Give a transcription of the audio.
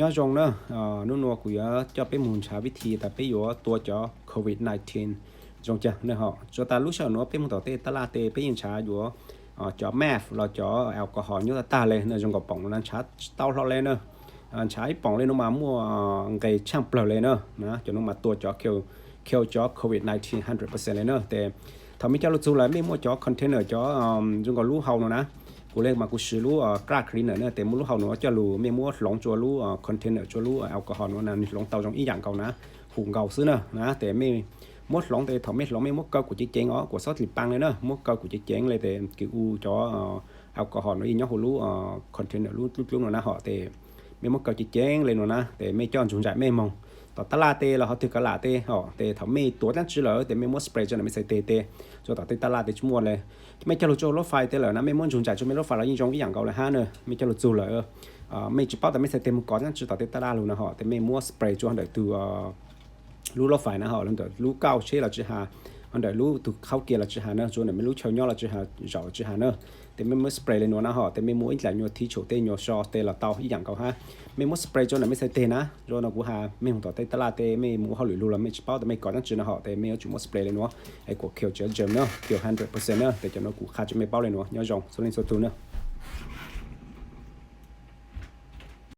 ย้อนจงเนอะนู่นนัวกุยจะไปมุนชาวิธีแต่ไปอยู่ตัวจอโควิด -19 จงจะเนาะฮะจตาลูกชาวนัวไปมุงต่อเตตลาเตไปยิงชาอยู่จอแมฟเราจอแอลกอฮอล์ยุตตาเลยเนอะจงกับป่องนั้นชาเต้าเราเลยเนาะใช้ป่องเลยนุ่มามั่วไงช่างเปล่าเลยเนาะนะจนนุ่มาตัวจอเคียวเคียวจอโควิด -19 100%เลยเนอะแต่ทำไมเจ้าลูกจูเลยไม่มัวจอคอนเทนเนอร์จอจงกับลูกเฮาเนอะนะ มากูซื้อรู้อ่ากล้าคลีนเนอร์เนี่ยแต่มูรู้เขาเนาะจะรู้ไม่มัวหลงจัวรู้อ่าคอนเทนเนอร์จัวรู้แอลกอฮอล์เนาะนั่นหลงเตาจงอีอย่างเก่านะหุงเก่าซื้อเนอะนะแต่ไม่มดหลงแต่ถอไม่หลงไม่มดเก่ากูจะเจ๊งอ๋อกูซอสติปังเลยเนอะมดเก่ากูจะเจ๊งเลยแต่คืออูจอแอลกอฮอล์เนาะอีเนาะหูรู้อ่าคอนเทนเนอร์รู้รู้เนาะนะเหาแต่ไม่มดเก่าจะเจ๊งเลยเนาะนะแต่ไม่จ้อนจุงใจไม่มอง ต่อตลาดเตเราเขาถือกระลาเตอ๋อเตทำไม่ตัวนั่นชื่อเลยแต่ไม่มัวสเปรย์จนไม่ใส่เตเตจนต่อตลาดเตชั่วโมงเลยไม่จะรู้จูรถไฟเตเลยนะไม่ม้วนจุงใจจนไม่รถไฟเรายิ่งจงอย่างเก่าเลยฮะเนอะไม่จะรู้จูเลยอ่าไม่จีเป้าแต่ไม่ใส่เต็มก่อนนั่นชื่อต่อตลาดรู้นะฮะแต่ไม่มัวสเปรย์จนเดี๋ยวตัวรู้รถไฟนะฮะแล้วเดี๋ยวรู้เก้าเชื่อเราจะหา còn đợi lúc tụ khâu kia là chỉ hà nữa rồi này mấy lúc chơi nhau là chỉ hà rõ chỉ hà nữa thì mấy mới spray lên nó nó họ, thì mấy mỗi là nhau thi chỗ tên nhau so tên là tao ý dạng cậu ha. Mấy mỗi spray cho này mấy sai tên á rồi nó cũng hà, mấy hùng tỏ tên là tên mấy mỗi họ lùi lùi là mấy bao thì mấy có những chuyện họ, thì mấy chúng mỗi spray lên nó ấy của kiểu chơi chơi kiểu 100% nữa cho nó cũng khá cho mấy bao lên nó nhau rộng số lên số tu nữa